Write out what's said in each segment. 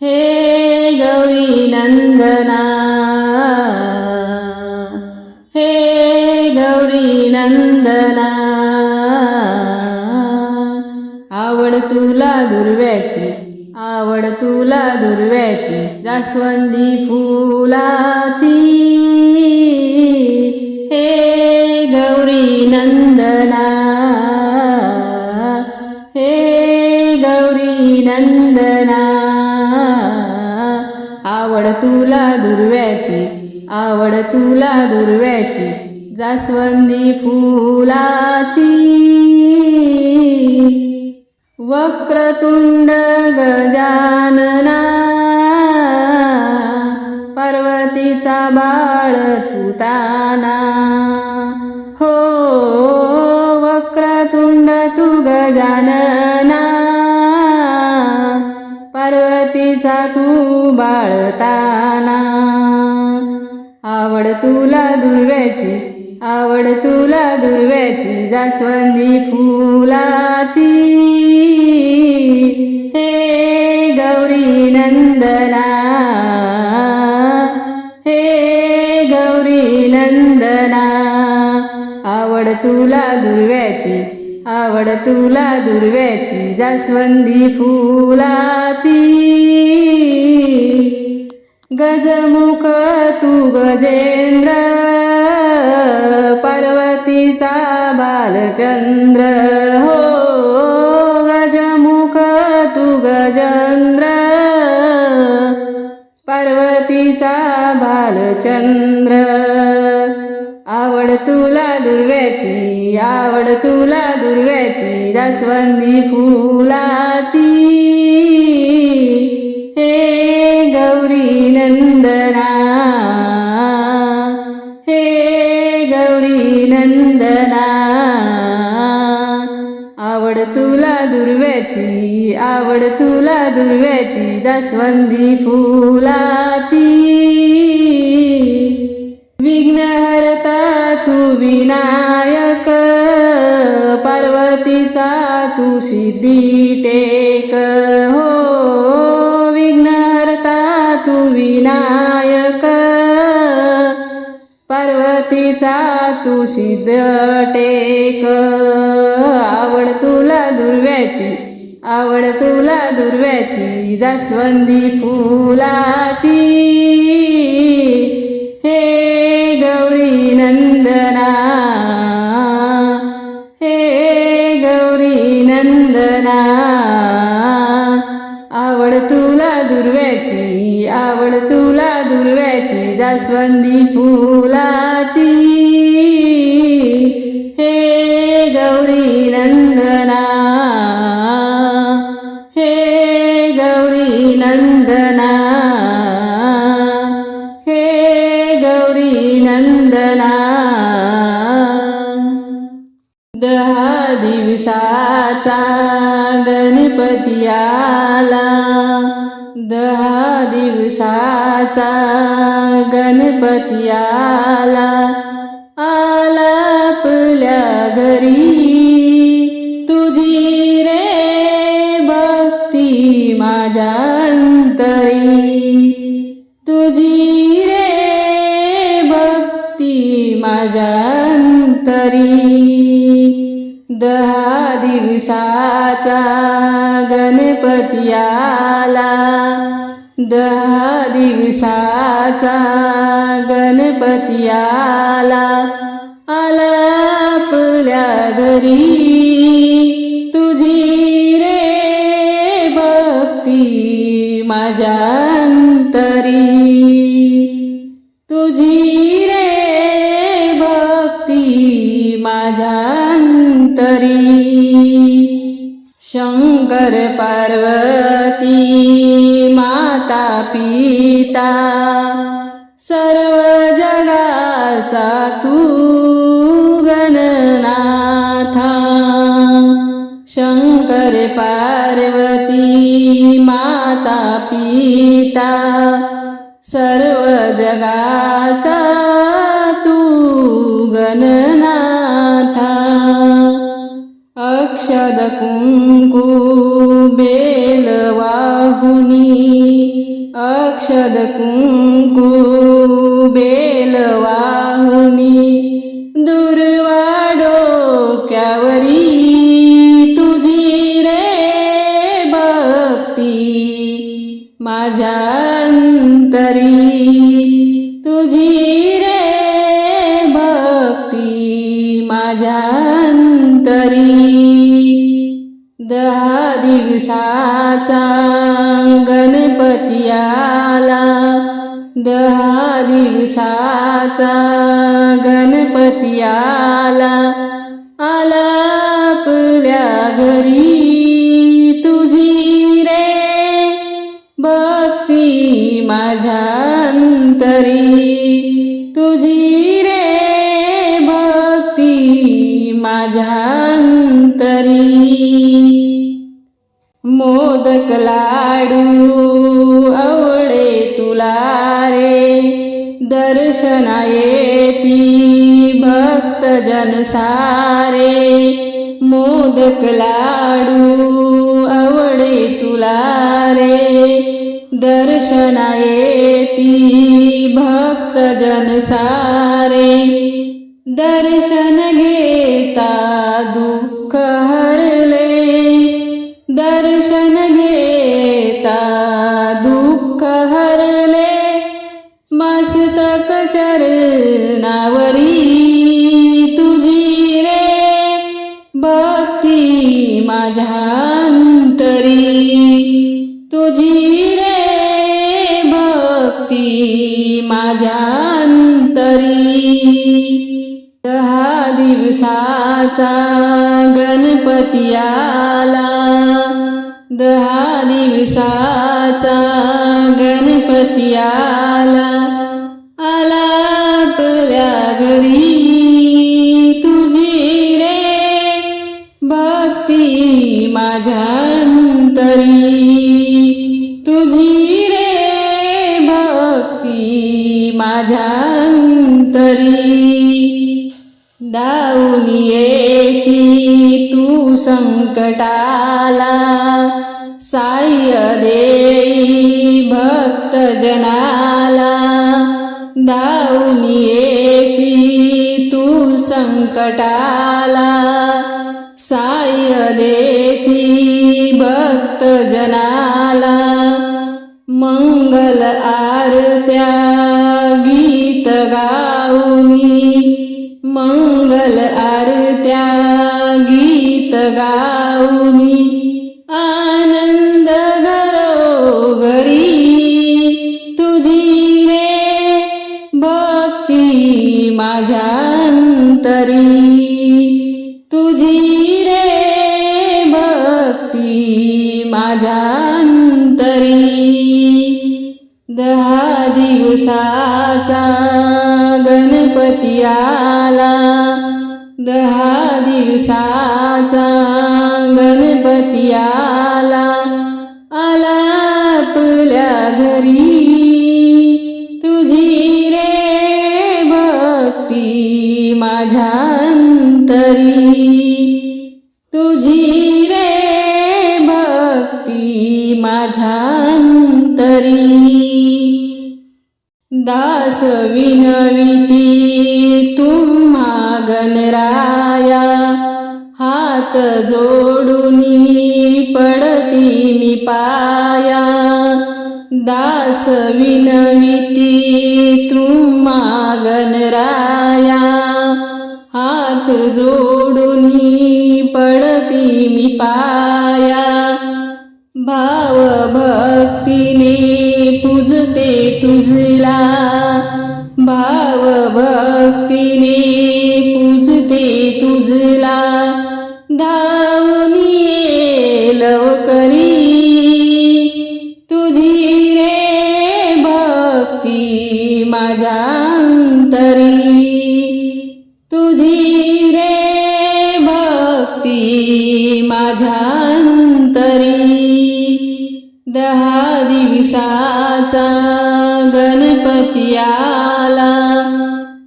हे गौरी नंदना हे गौरी नंदना आवड तुला दुर्व्याची आवड तुला दुर्व्याची जास्वंदी फुलाची हे गौरी नंदना हे गौरी नंदना आवड तुला दुर्व्याची आवड तुला दुर्व्याची जास्वंदी फुलाची. वक्रतुंड गजानना पर्वतीचा बाळ तुताना. हो वक्रतुंड तू गजानना तिचा तू बाळताना. आवड तुला दुर्व्याची आवड तुला दुर्व्याची जास्वंदी फुलाची. हे गौरी नंदना. हे गौरी नंदना. आवड तुला दुर्व्याची आवड तुला दुर्व्याची जास्वंदी फुलाची. गजमुख तू गजेंद्र पार्वतीचा बालचंद्र. हो गजमुख तू गजेंद्र पार्वतीचा बालचंद्र. आवड तुला दुर्व्याची आवड तुला दुर्व्याची जास्वंदी फुलाची. हे गौरी नंदना। हे गौरी नंदना। आवड तुला दुर्व्याची आवड तुला दुर्व्याची जास्वंदी फुलाची. विघ्नहरता तू विनायक पार्वतीचा तू सिद्धी टेक. तू सिद्ध टेक. आवड तुला दुर्व्याची आवड तुला दुर्व्याची जास्वंदी फुलाची. हे गौरी नंदना हे गौरी नंदना. आवड तुला दुर्व्याची जास्वंदी फुलाची. हे गौरी नंद गणपती आला दहा दिवसाचा गणपती आला आला आपल्या घरी. तुझी रे भक्ती माझ्या अंतरी तुझी रे भक्ती माझ्या अंतरी दहा दिवसाचा गणपती आला दहा दिवसाचा गणपती आला आला आपल्या घरी. शंकर पार्वती माता पिता सर्व जगाचा तू गणनाथा. शंकर पार्वती माता पिता सर्व जगाचा तू गणना अक्षद कुंकू बेल वाहुनी अक्षद कुंकू दिवसाचा गणपती आला दहा दिवसाचा गणपती आला आला आपल्या घरी तुझी रे भक्ती माझ्या अंतरी तुझी मोदक लाडू आवडे तुला रे. दर्शना येती भक्त जन सारे. मोदक लाडू आवडे तुला रे. दर्शना येती भक्त जन सारे. दर्शन घेता दुःख भक्ती माझ्या अंतरी. दहा दिवसाचा गणपती आला. दहा दिवसाचा गणपती आला. आला आपल्या घरी. तुझी रे भक्ती माझ्या संकटाला साह्य देई भक्त जनाला दाऊन येशी तू संकटाला साह्य देशी भक्त जनाला मंगल आरत्या गीत गाऊनी मंगल आरत्या गीत गाऊनी आनंद घरोघरी तुझी रे भक्ती माझ्या अंतरी दिवसाचा गणपती आला आला तुल्या घरी. तुझी रे भक्ती माझ्या अंतरी तुझी रे भक्ती माझ्या अंतरी दास विनविती तुम्हा गणराया हात जोडुनी पडती मी पाया. दास विनविती तुम्हा गणराया हात जोडुनी पडती मी पाया. भाव भक्तीने तुझला भाव भक्तीने पूजते तुझला. धावनी लवकरी तुझी रे भक्ती माझ्या अंतरी तुझी रे भक्ती माझ्या अंतरी दहा दिवसाचा गणपती आला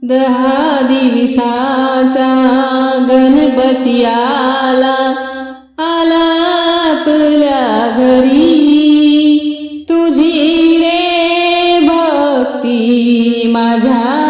दहा दिवसाचा गणपती आला आला आपल्या घरी. तुझी रे भक्ती माझ्या